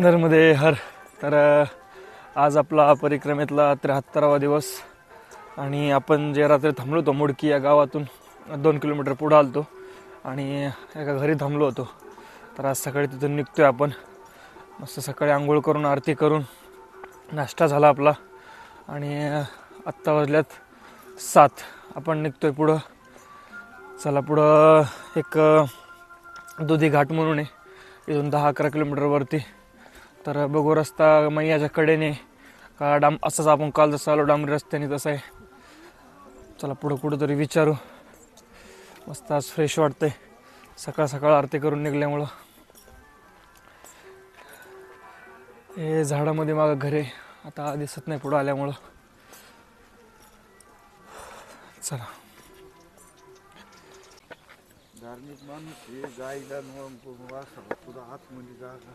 नर्मदे हर. तर आज आपला परिक्रमेतला त्र्याहत्तरावा दिवस. आणि आपण जे रात्री थांबलो होतो मुडकी या गावातून दोन किलोमीटर पुढं आलतो. आणि एका घरी थांबलो होतो. तर आज सकाळी तिथून निघतोय आपण. मस्त सकाळी आंघोळ करून आरती करून नाश्ता झाला आपला. आणि आत्ता वाजल्यात सात. आपण निघतोय पुढं. चला पुढं एक दुधी घाट म्हणून आहे. इथून दहा अकरा किलोमीटरवरती तर बघू रस्ता मैयाच्या कडेने. का डाम असंच आपण काल जसं आलो डांबरी रस्त्याने तसं आहे. चला पुढं कुठं तरी विचारू. मस्त आज फ्रेश वाटते सकाळ सकाळ आरती करून निघल्यामुळं. हे झाडामध्ये मागं घरे. आता दिसत नाही पुढं आल्यामुळं. चला. धार्मिक माणूस हे गायला पुढं आतमध्ये जागा.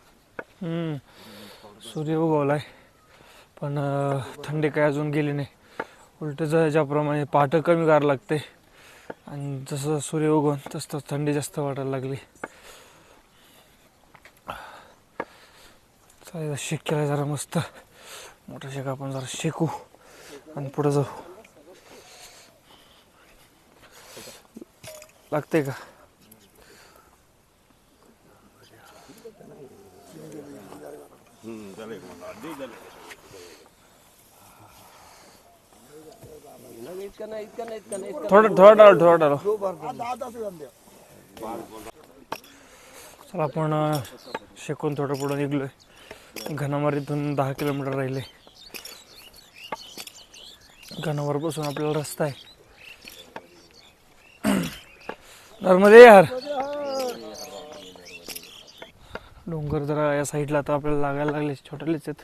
हम्म. सूर्य उगवलाय. पण अं, थंडी काय अजून गेली नाही. उलट ज- ज्याप्रमाणे पहाटं कमी करायला लागते. आणि जसं सूर्य उगवून तसं तसं थंडी जास्त वाटायला लागली. चालेल शेक केला जरा मस्त. मोठा शेक आपण जरा शेकू आणि पुढे जाऊ. लागते का? थोडं थोडं डाळ थोडं डाळ चला आपण शिकून शेकून थोडं पुढं निघलोय. घनामारीतून दहा किलोमीटर राहिले. घनावर बसून आपल्याला रस्ता आहे. नर्मदे यार. डोंगर जरा या साईडला आता आपल्याला लागायला लागले छोट्यालेच आहेत.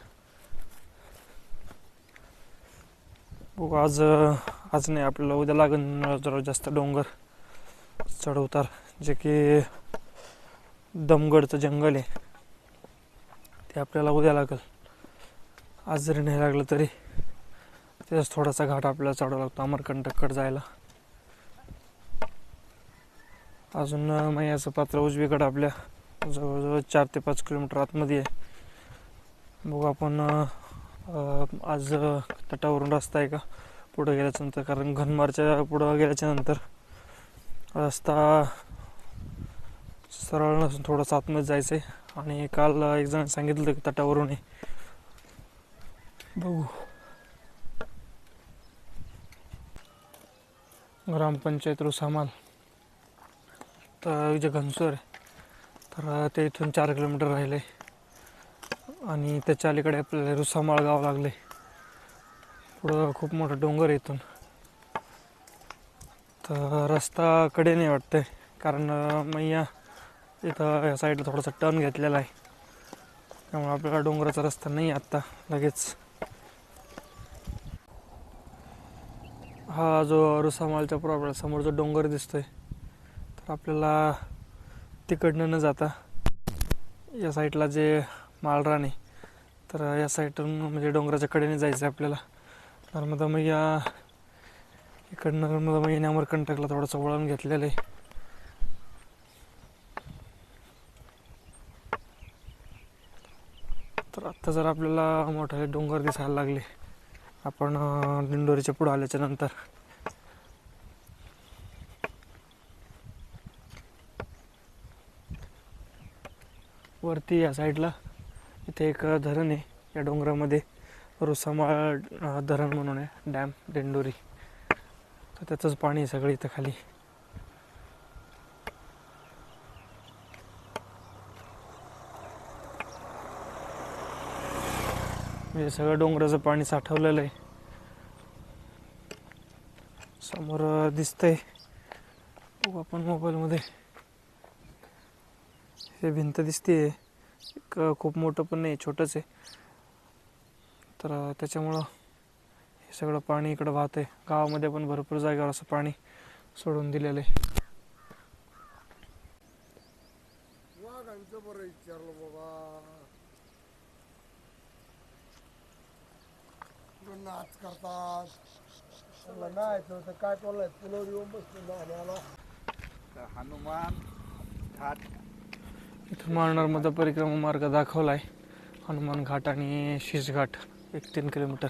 बघू आज आज नाही आपल्याला उद्या लागन जरा जास्त डोंगर. चढ उतार जे की दमगडचं जंगल आहे. ते आपल्याला उद्या लागेल. आज जरी नाही लागलं तरी त्याच थोडासा घाट आपल्याला चढावा लागतो अमरकंटककडे जायला. अजून मैयाचं पात्र उजवीकडे आपल्या जवळजवळ चार ते पाच किलोमीटर आतमध्ये आहे. बघू आपण आज तटावरून रस्ता आहे का? पुढं गेल्याच्यानंतर कारण घनमारच्या पुढं गेल्याच्यानंतर रस्ता सरळ नसून थोडंसं आतमध्ये जायचं आहे आणि काल एक जण सांगितलं होतं की तटावरून आहे. बघू. ग्रामपंचायत रुसामाल. तर जे घनसोर आहे तर ते इथून चार किलोमीटर राहिले. आणि त्याच्या अलीकडे आपल्याला रुसामाळ गाव लागले. पुढं खूप मोठा डोंगर आहे इथून. तर रस्ता कडे नाही वाटते कारण मैया इथं या साईडला थोडासा टर्न घेतलेला आहे. त्यामुळे आपल्याला डोंगराचा रस्ता नाही आहे आत्ता लगेच. हा जो रुसामालच्या प्रॉब्लेम समोर जो डोंगर दिसतोय. तर आपल्याला तिकडनं न जाता या साईडला जे माळरान आहे तर या साईडून म्हणजे डोंगराच्या कडेने जायचं आहे आपल्याला. नर्मदा मैया इकडनं नर्मदा मैयाने अमरकंटकला थोडंसं वळण घेतलेलं आहे. तर आत्ता जर आपल्याला मोठाले डोंगर दिसायला लागले आपण दिंडोरीच्या पुढं आल्याच्यानंतर वरती या साईडला. इथे एक धरण आहे या डोंगरामध्ये. रुसामाळ धरण म्हणून आहे डॅम डेंडोरी तर त्याचंच पाणी आहे सगळं इथं खाली. म्हणजे सगळं डोंगराचं पाणी साठवलेलं आहे. समोर दिसतंय. आपण मोबाईलमध्ये. हे भिंत दिसते एक खूप मोठं पण नाही छोटंच आहे. तर त्याच्यामुळं हे सगळं पाणी इकडं वाहत आहे गावामध्ये पण भरपूर जागेवर असं पाणी सोडून दिलेलं आहे नाच करतात. काय हनुमान घाट इथून माळनर्मदा परिक्रमा मार्ग दाखवला आहे हनुमान घाट आणि शिसघाट एक तीन किलोमीटर.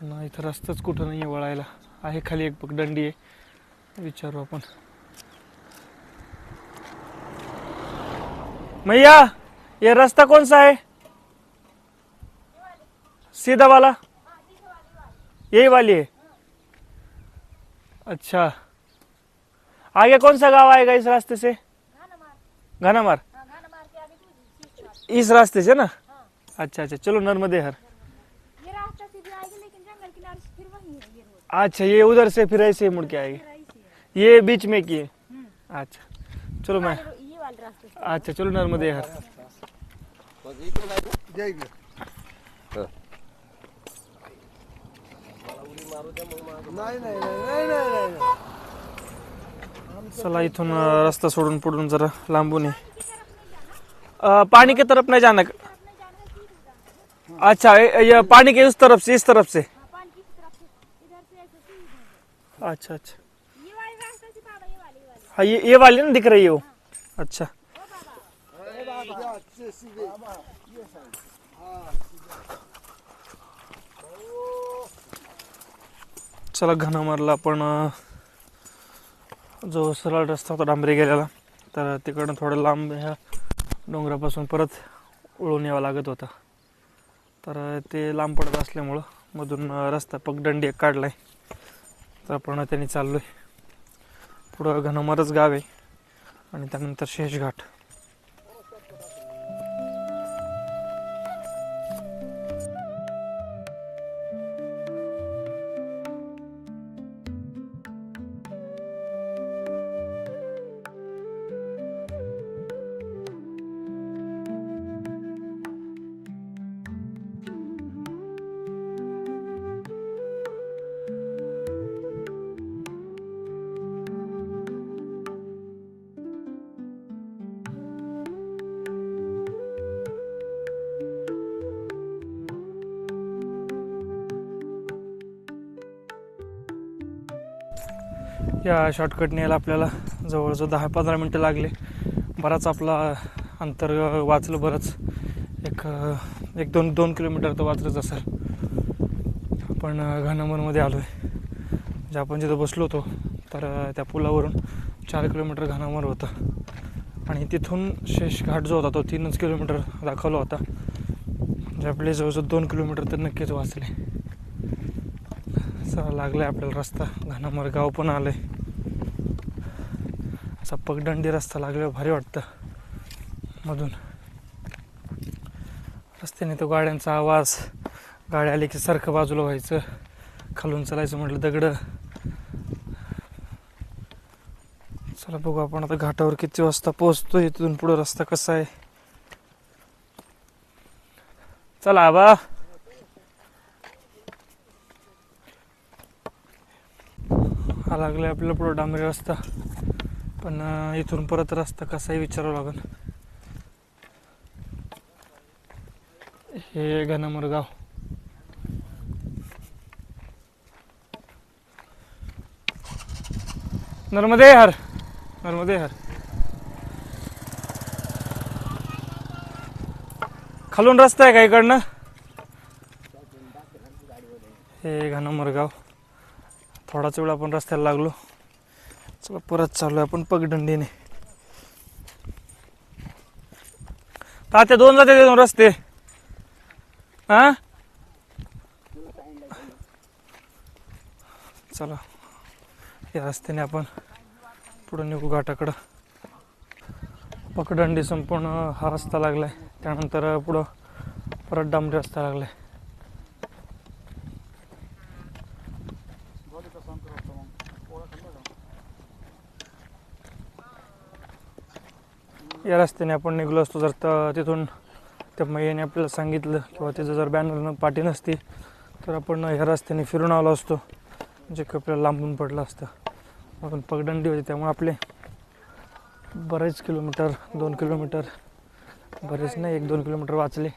पण इथं रस्ताच कुठं नाही आहे वळायला. आहे खाली एक पगडंडी आहे. विचारू आपण. मैया ये रस्ता कोणसा आहे? सीधावाला सीधा वाला यही वाली है अच्छा. आगे कौन सा गांव आएगा इस रास्ते से घाना इस रास्ते से ना? अच्छा अच्छा चलो नर्मदे हर। ये रास्ता सीधे आएगी लेकिन जंगल किनारे से फिर वही है ये रोड। अच्छा ये उधर से फिर ऐसे ही मुड़ के आएगी। ये बीच में की है? अच्छा चलो मैं रो- ये वाले रास्ते से। अच्छा चलो नर्मदे हर। नाही नाही नाही नाही नाही नाही नाही चला इथून रस्ता सोडून पुढून जरा लांबून आहे पानी की तरफ नहीं जाना अच्छा ये- पानी के उस तरफ से इस तरफ से अच्छा अच्छा. ये ये वाले हाँ ये ये वाली ना दिख रही है वो अच्छा. चला घनामारला आपण जो सरळ रस्ता होता डांबरी गेलेला तर तिकडनं थोडं लांब ह्या डोंगरापासून परत उळून यावं लागत होता. तर ते लांब पडत असल्यामुळं मधून रस्ता पगदंडी एक काढलाय. तर आपण त्यांनी चाललोय. पुढं घनमरच गाव आहे आणि त्यानंतर शेषघाट. या शॉर्टकटने यायला आपल्याला जवळजवळ दहा पंधरा मिनटं लागले. बराच आपला अंतर वाचलं बरंच. एक एक दोन दोन किलोमीटर तर वाचलंच असेल. आपण अ, घानामरमध्ये आलो आहे म्हणजे आपण जिथं बसलो होतो तर त्या पुलावरून चार किलोमीटर घानामर होतं. आणि तिथून शेषघाट जो होता तो तीनच किलोमीटर दाखवला होता. म्हणजे आपले जवळजवळ दोन किलोमीटर तर नक्कीच वाचले. असा लागलं आहे आपल्याला रस्ता. घानामर गाव पण आलं आहे असा पगडंडी रस्ता लागल्यावर भारी वाटतं. मधून. रस्त्याने तो गाड्यांचा आवाज गाड्या आली की सारखं बाजूला व्हायचं. खालून चालायचं म्हटलं दगडं. चला बघू आपण आता घाटावर किती वाजता पोहोचतो इथून पुढे रस्ता कसा आहे. चला आबा. हा लागलाय आपल्याला पुढं डांबरी रस्ता. पण इथून परत रस्ता कसाही विचारावं लागेल. हे घनमर गाव. नर्मदे हर नर्मदे हर. खालून रस्ता आहे का इकडनं? हे घनमर गाव. थोडाच वेळ आपण रस्त्याला लागलो. चला परत चालू आपण पगडंडीने. तात्या दोन जाते दोन रस्ते. हा? चला या रस्त्याने आपण पुढे निघू घाटाकडं. पकडंडी संपूर्ण हा रस्ता लागलाय. त्यानंतर पुढं परत डांबरी रस्ता लागलाय. या रस्त्याने आपण निघलो असतो. जर तर तिथून त्या मैयाने आपल्याला सांगितलं किंवा तिचं जर बॅनर पाठी नसती तर आपण ह्या रस्त्याने फिरून आलो असतो. जे की आपल्याला लांबून पडलं असतं. आपण पगडंडी होती. त्यामुळे आपले बरेच किलोमीटर दोन किलोमीटर बरेच नाही एक दोन किलोमीटर वाचले.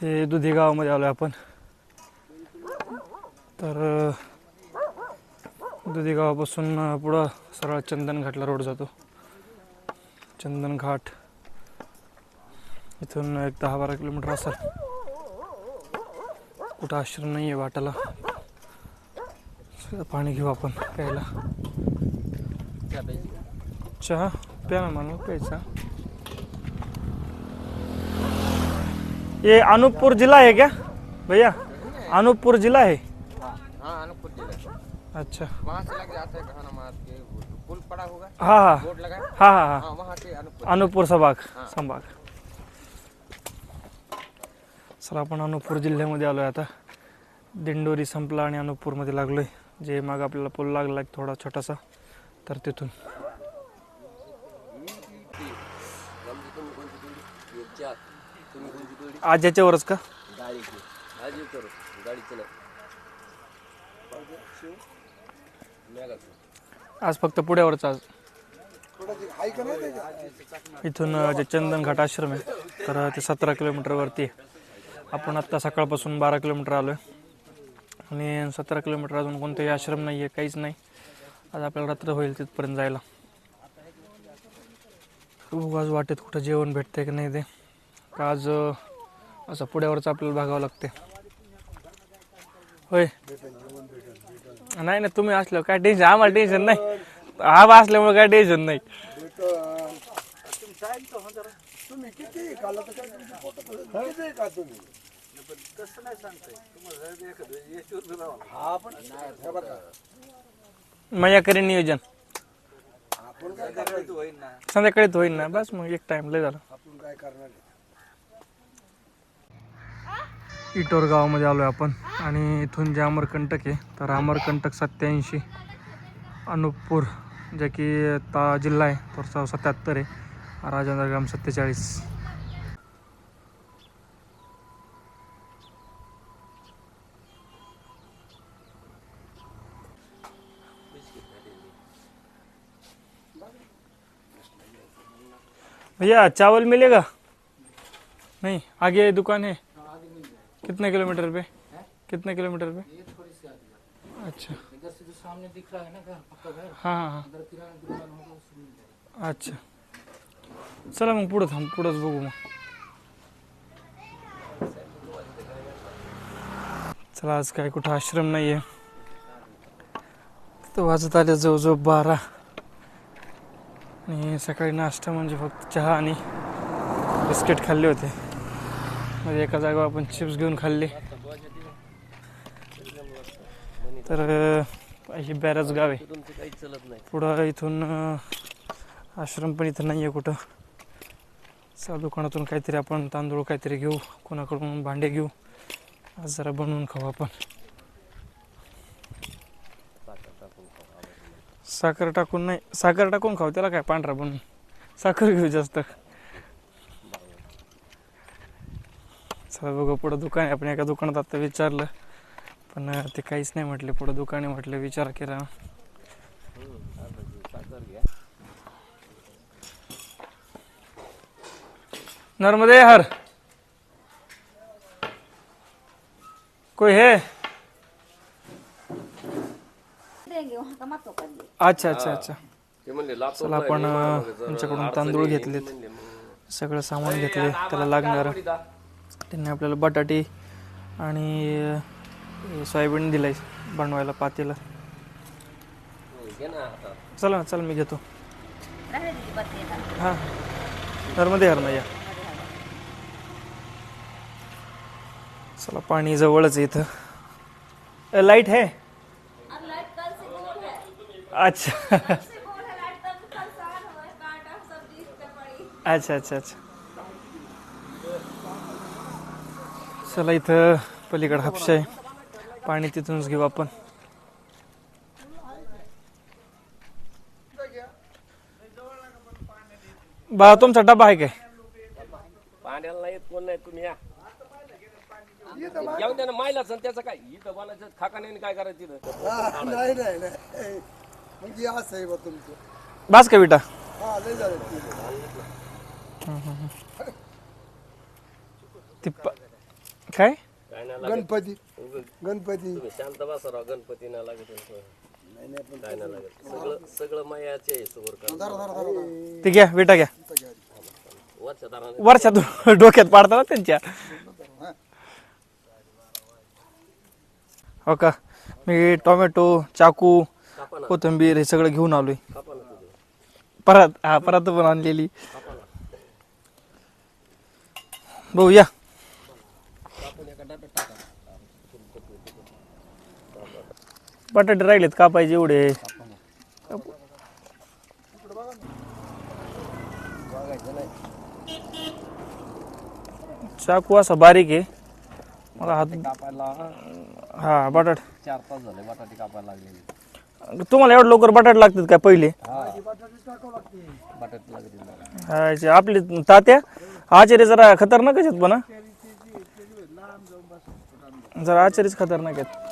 हे दुधी गावामध्ये आलो आपण. तर दुधी गावापासून पुढं सरळ चंदनघाटला रोड जातो. चंदनघाट. इथून एक दहा बारा किलोमीटर असेल. कुठं आश्रम नाही आहे वाटाला पाणी घेऊ आपण प्यायला. चहा? प्या ना मला प्यायचा. ये अनूपपुर जिल्हा आहे क्या भैया अनूपपुर जिल्हा आहे. अच्छा। वहाँ से लग जाते हैं घाना मार के पुल पड़ा होगा। हाँ हाँ। बोर्ड लगा है? हाँ हाँ हाँ। हाँ वहाँ से अनूपपुर। अनूपपूर संभाग संभाग। सर आपण अनूपपूर जिल्ह्यामध्ये आलोय आता. दिंडोरी संपला आणि अनूपपूरमध्ये लागलोय. जे माग आपल्याला पूल लागला एक थोडा छोटासा तर तिथून. आज याच्यावरच का? गाड़ी गाड़ी चला. आज फक्त पुढ्यावरच आज. इथून जे चंदन घाट आश्रम आहे तर ते सतरा किलोमीटरवरती आहे. आपण आत्ता सकाळपासून बारा किलोमीटर आलो आहे आणि सतरा किलोमीटर अजून कोणताही आश्रम नाही आहे काहीच नाही. आज आपल्याला रात्र होईल तिथपर्यंत जायला. बघू आज वाटेत कुठं जेवण भेटतंय की नाही ते. का आज असं पुढ्यावरच आपल्याला भागावं लागते होय. नाही नाही तुम्ही असल्यावर काय टेन्शन आम्हाला टेन्शन नाही आबा असल्यामुळे काय टेन्शन नाही भेटन. तुम्ही किती खाल्लं तर काय तुमची पोटं भरत किती का तुम्ही हा पण हे बघा मजा करेन नियोजन आपण काय करणार संध्याकाळी तर होईल ना बस मग एक टाइम लय झालं आपण काय करणार आहे? इटोर गावामध्ये आलो आहे आपण. आणि इथून जे अमरकंटक आहे तर अमरकंटक सत्याऐंशी अनुपपूर जे की ता जिल्हा आहे तर सत्याहत्तर आहे. राजेंद्र ग्राम सत्तेचाळीस. भैया चावल मिलेगा? नहीं आगे दुकान है. कितने किलोमीटर पे? कितने किलोमीटर पे? अच्छा। इधर से जो सामने दिख रहा है ना घर पक्का घर हाँ हाँ इधर दुकान होगा जाएगा। अच्छा। चला मग पुढं थांब पुढंच बघू मग चला आज काय कुठं आश्रम नाही आहे तर वाजत आले जवळजवळ बारा आणि सकाळी नाश्ता म्हणजे फक्त चहा आणि बिस्किट खाल्ले होते। म्हणजे एका जागेवर आपण चिप्स घेऊन खाल्ले. तर अशी ही बॅरच गाव. आहे पुढं इथून आश्रम पण इथं नाही आहे कुठं. चा दुकानातून काहीतरी आपण तांदूळ काहीतरी घेऊ कोणाकडून भांडे घेऊ. आज जरा बनवून खाऊ आपण. साखर टाकून नाही साखर टाकून खाऊ त्याला काय पांढरा बनवून. साखर घेऊ जास्त. चला बघू पुढं दुकान आहे. आपण एका दुकानात आता विचारलं. पण ते काहीच नाही म्हटले. पुढं दुकान आहे म्हटलं विचार केला नर्मदे हर. कोई है? अच्छा अच्छा अच्छा. चला आपण अं, त्यांच्याकडून तांदूळ घेतलेत. सगळं सामान घेतले त्याला लागणार. त्यांनी आपल्याला बटाटी आणि सोयाबीन दिलाय बनवायला पातेला. चला ना चल मी घेतो. हां. नर्मदे हर या. चला पाणी जवळच इथं. लाइट है? है अच्छा कल से गोल है लाइट तब कल साल हुआ है कांटा सब्जी इस पे पड़ी अच्छा अच्छा अच्छा चला इथं पलीकडे हापशा आहे. पाणी तिथूनच घेऊ आपण. बा तुमचा डबा आहे काय? पाण्याला नाही येत कोण नाही तुम्ही या. येऊन द्या ना मायला सण त्याचं काय? इथं बनायचं काय करायचं तिथं? हा, नाही नाही नाही. म्हणजे असं आहे बा तुमचं. बास का बेटा हा लय झालं. ती प- काय? काय नाही गणपती. गणपती. तुम्ही शांत बसा राव गणपती नाही लागत काय नाही लागत. सगळं सगळं मायाचे आहे ते घ्या बेटा घ्या. वर्षातून डोक्यात पाडता ना त्यांच्या. हो का? मी टोमॅटो चाकू ना. कोथिंबीर हे सगळं घेऊन आलोय. कापा ना तुझं. परत हा परत पण आणलेली. भाऊ या बटाटे राहिलेत कापायचे एवढे. चाकू असा बारीक आहे. मला हात कापायला हा बटाट चार तास झाले बटाटे कापायला लागलेले तुम्हाला एवढं लवकर बटाटे लागतात काय पहिले? बटाटे लागतील हा, आपले तात्या आचार्य जरा खतरनाक आहेत पण हा. जरा आचार्यच खतरनाक आहेत.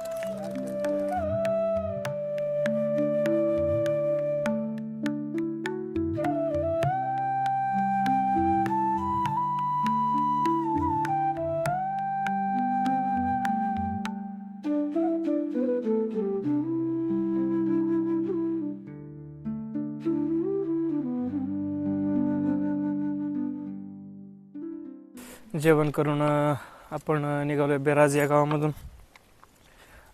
जेवण करून आपण निघालो आहे बेराज या गावामधून.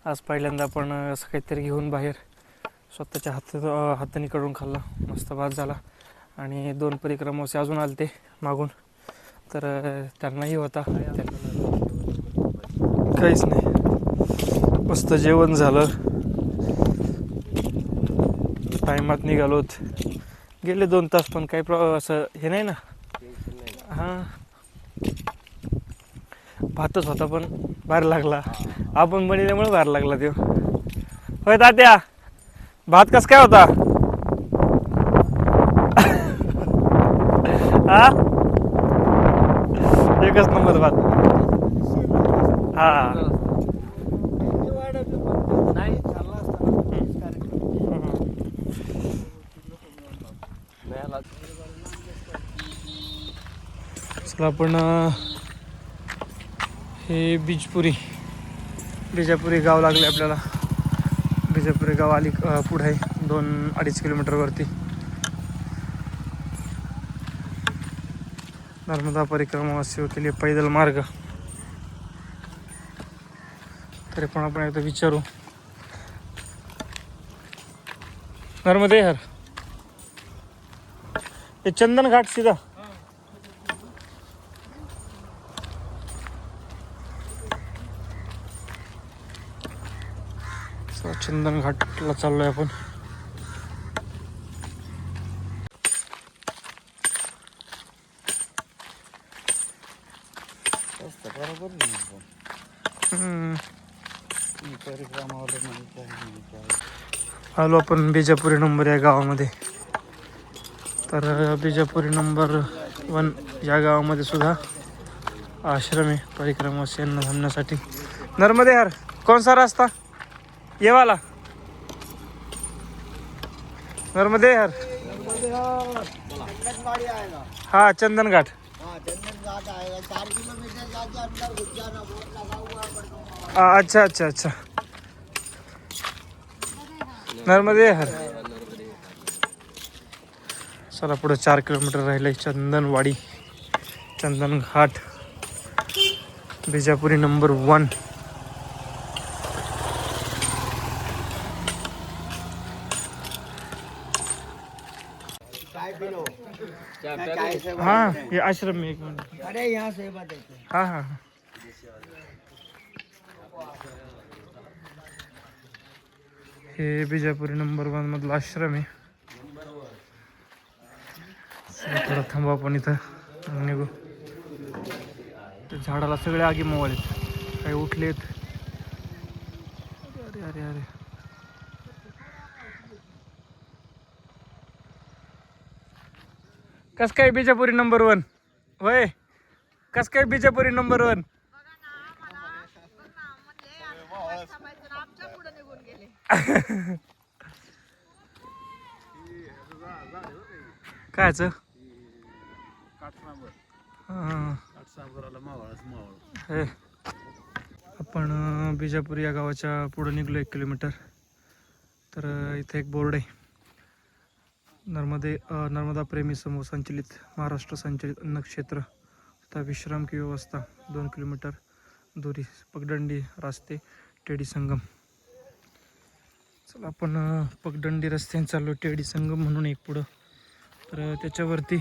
आज पहिल्यांदा आपण असं काहीतरी घेऊन बाहेर स्वतःच्या हात हाताने काढून खाल्ला. मस्त भात झाला. आणि दोन परिक्रमाचे अजून आले ते मागून. तर त्यांनाही होता. काहीच नाही. मस्त जेवण झालं. टायमात निघालोत. गेले दोन तास पण काही प्रॉ असं हे नाही ना. हां. भातच होता पण भारी लागला. आपण बनवल्यामुळे भारी लागला तो होय तात्या. भात कस काय होता? हा एकच नंबर भात. हा. नाही चला आपण हे बीजपुरी बिजापुरी गाव लागले आपल्याला. बिजापुरी गाव आली पुढे आहे दोन अडीच किलोमीटरवरती नर्मदा परिक्रमा सेवा केली पैदल मार्ग. तरी पण आपण एकदा विचारू. नर्मदे हर ये चंदन घाट सीधा चला, चंदन घाटला चाललोय आपण. आलो आपण बिजापुरी नंबर या गावामध्ये. तर बिजापुरी नंबर वन या गावामध्ये सुद्धा आश्रम आहे परिक्रमावासियांना थांबण्यासाठी नर्मदे यार कौन सा रास्ता? ये वाला। नर्मदे हर। हाँ चंदन घाट अच्छा अच्छा अच्छा। नर्मदे हर। चला पुढे चार किलोमीटर राहिले चंदनवाडी चंदन घाट बिजापुरी नंबर वन हाँ ये आश्रम में एक मिनट। अरे यहाँ से हाँ हाँ हाँ. हे बिजापुरी नंबर वन मधला आश्रम आहे चला, थोडा थांबा आपण इथं. मग निघू. त्या झाडाला सगळे आगी मोवालेत काही उठलेत. अरे अरे अरे. कस काय बिजापुरी नंबर वन होय. कस काय बिजापुरी नंबर वन कायच आपण बिजापूर या गावाच्या पुढे निघलो एक किलोमीटर. तर इथे एक बोर्ड आहे. नर्मदे नर्मदा प्रेमी समूह संचलित महाराष्ट्र संचलित अन्नक्षेत्र तथा विश्राम की व्यवस्था दोन किलोमीटर दुरी पगडंडी रास्ते टेडी संगम. चला आपण पगडंडी रस्त्याने चाललो टेडी संगम म्हणून एक पुढं. तर त्याच्यावरती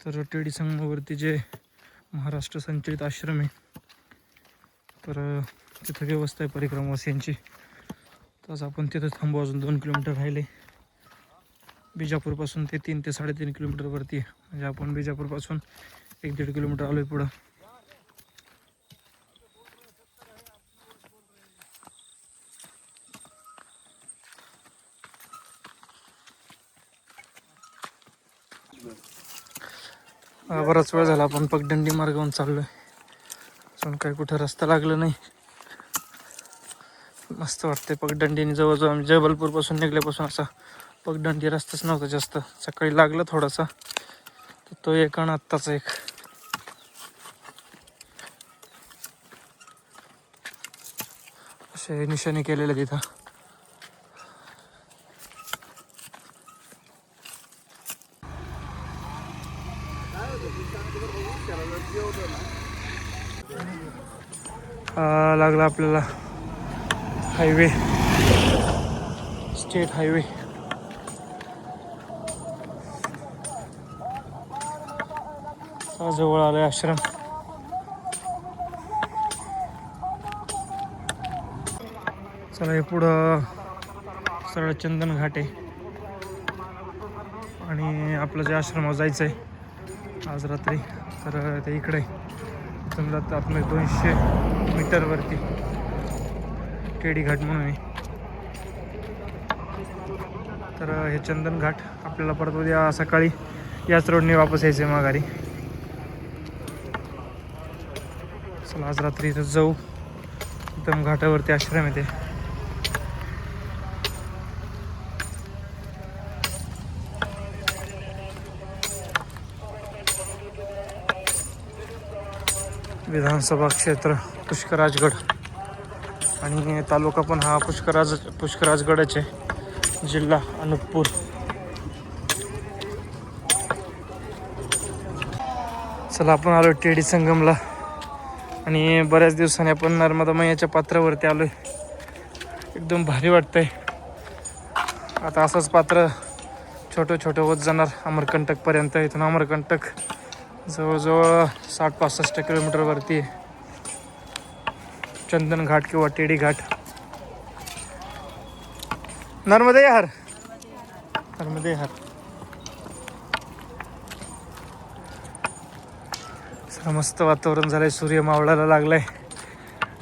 तर टेडी संगमावरती जे महाराष्ट्र संचलित आश्रम आहे तर तिथं व्यवस्था आहे परिक्रमावासियांची. तर आपण तिथं थांबू अजून दोन किलोमीटर राहिले. बिजापूरपासून ते तीन ते साडेतीन किलोमीटरवरती म्हणजे आपण बिजापूरपासून एक दीड किलोमीटर आलो आहे पुढं बराच वेळ झाला आपण पगडंडी मार्गावरून चाललो आहे पण काही कुठं रस्ता लागला नाही. मस्त वाटते पगडंडीने जवळजवळ आम्ही जबलपूरपासून निघल्यापासून असा पगडंडी रस्ताच नव्हता जास्त. सकाळी लागला थोडासा. तर तो एक आणि आत्ताचा एक. असे निशाणी केलेले तिथं लागला आपल्याला हायवे. State highway. जवळ आलाय आश्रम. चला हे पुढं सरळ चंदन घाट. आहे आणि आपलं जे आश्रमावर जायचं आहे आज रात्री तर ते इकडे. समजा इथून दोनशे मीटरवरती केडी घाट म्हणून आहे. तर हे चंदन घाट आपल्याला परत उद्या सकाळी याच रोडने वापस यायचं आहे माघारी. चला आज रात्री इथं जाऊ. एकदम घाटावरती आश्रम येते विधानसभा क्षेत्र पुष्कराजगड. आणि तालुका पण हा पुष्कराज पुष्कराजगडच आहे जिल्हा अनूपपूर. चला आपण आलो टेडी संगमला. आणि बऱ्याच दिवसांनी आपण नर्मदा मैयाच्या पात्रावरती आलोय. एकदम भारी वाटतंय. आता असंच पात्र छोटं छोटं होत जाणार अमरकंटकपर्यंत. इथून अमरकंटक जवळजवळ साठ पासष्ट किलोमीटरवरती चंदन घाट किंवा टेडी घाट. नर्मदे हर. नर्मदे हर. मस्त वातावरण झालंय सूर्य मावळायला लागलाय.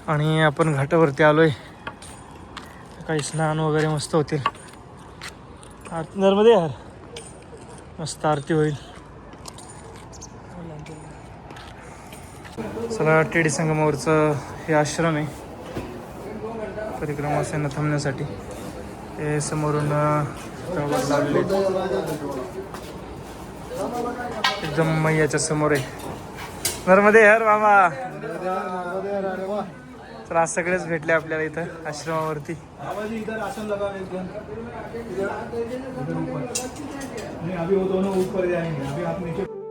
आणि आपण घाटावरती आलोय. काही स्नान वगैरे मस्त होतील. नर्मदे हर. मस्त आरती होईल. चला टेडी संगमावरचं हे आश्रम आहे. परिक्रमावासियांना थांबण्यासाठी. हे समोरून अं, एकदम मैयाच्या समोर आहे. नर्मदे हर मामा. तर आज सगळेच भेटले आपल्याला इथं आश्रमावरती. नहीं